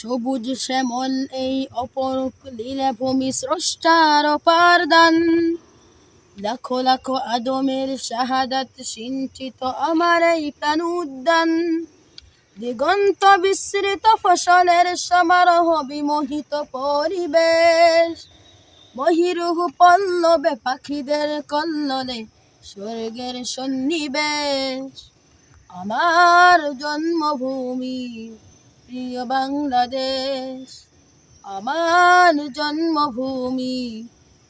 সবুজ শ্যামল এই অপরূপ লীলাভূমি স্রষ্টার অপারদান লাখো লাখো আদমের শাহাদাত সিঞ্চিত আমার এই প্রাণ উদ্যান দিগন্ত বিস্তৃত ফসলের সমারোহ বিমোহিত পরিবেশ। মহিরুহ পল্লবে পাখিদের কল্লোলে স্বর্গের সন্নিবেশ। আমার জন্মভূমি প্রিয় বাংলাদেশ, আমার জন্মভূমি,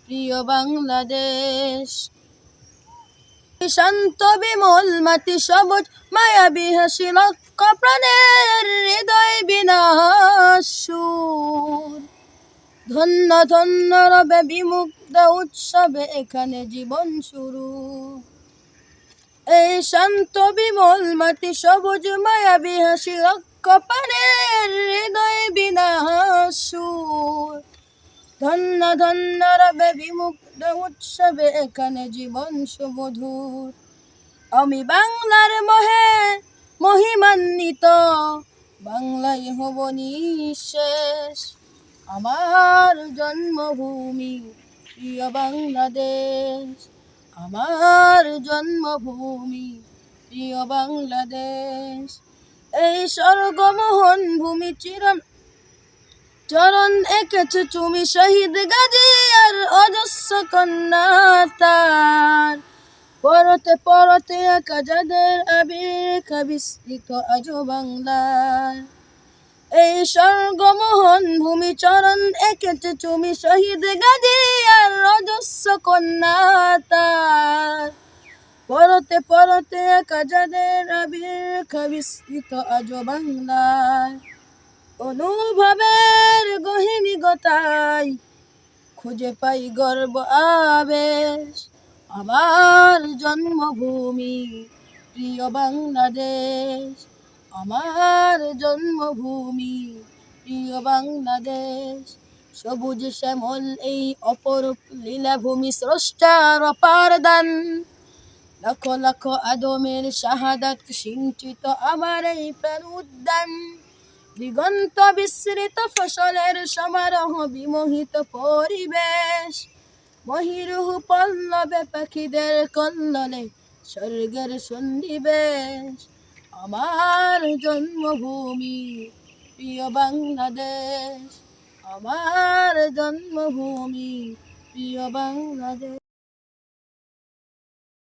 প্রিয় বাংলাদেশ। শান্ত, বিমল, মাটি সবুজ, মায়াবী, হাসি লক্ষ প্রাণের হৃদয় বিনাশুর ধন্য ধন্য, রবে বিমুগ্ধ উৎসবে এখানে জীবন শুরু। এই শান্ত, বিমল, মাটি সবুজ, মায়াবী, হাসি লক্ষ প্রাণের হৃদয় বিনাশুর ধন্য ধন্য রবে বিমুগ্ধ উৎসবে এখানে জীবন সুমধুর। আমি বাংলার মহে মহিমান্বিত, বাংলায় হব নিঃশেষ। আমার জন্মভূমি প্রিয় বাংলাদেশ। আমার জন্মভূমি প্রিয় বাংলাদেশ। এই স্বর্গমোহন ভূমি চিরম চরণ এঁকেছে তুমি শহীদ গাজী আর অজস্র কন্যা তার। পরতে পরতে একা যাদের আবির বিস্তৃত আজ বাংলার। এই স্বর্গমোহন ভূমি চরণ এঁকেছে তুমি শহীদ গাজী আর অজস্র কন্যা তার। পরতে পরতে একা যাদের আবির বিস্তৃত আজ বাংলার অনুভবের গহিনী খুঁজে পাই গর্ব আবেশ। আমার জন্মভূমি প্রিয় বাংলাদেশ। আমার জন্মভূমি প্রিয় বাংলাদেশ। সবুজ শ্যামল এই অপরূপ লীলাভূমি স্রষ্টার অপার দান লক্ষ লক্ষ আদমের শাহাদাত সিঞ্চিত আমার এই প্রাণ উদ্যান। দিগন্ত বিস্তৃত ফসলের সমারোহ বিমোহিত পরিবেশ। মহিরুহ পল্লবে পাখিদের কল্ললে স্বর্গের সন্নিবেশ। আমার জন্মভূমি প্রিয় বাংলাদেশ। আমার জন্মভূমি প্রিয় বাংলাদেশ।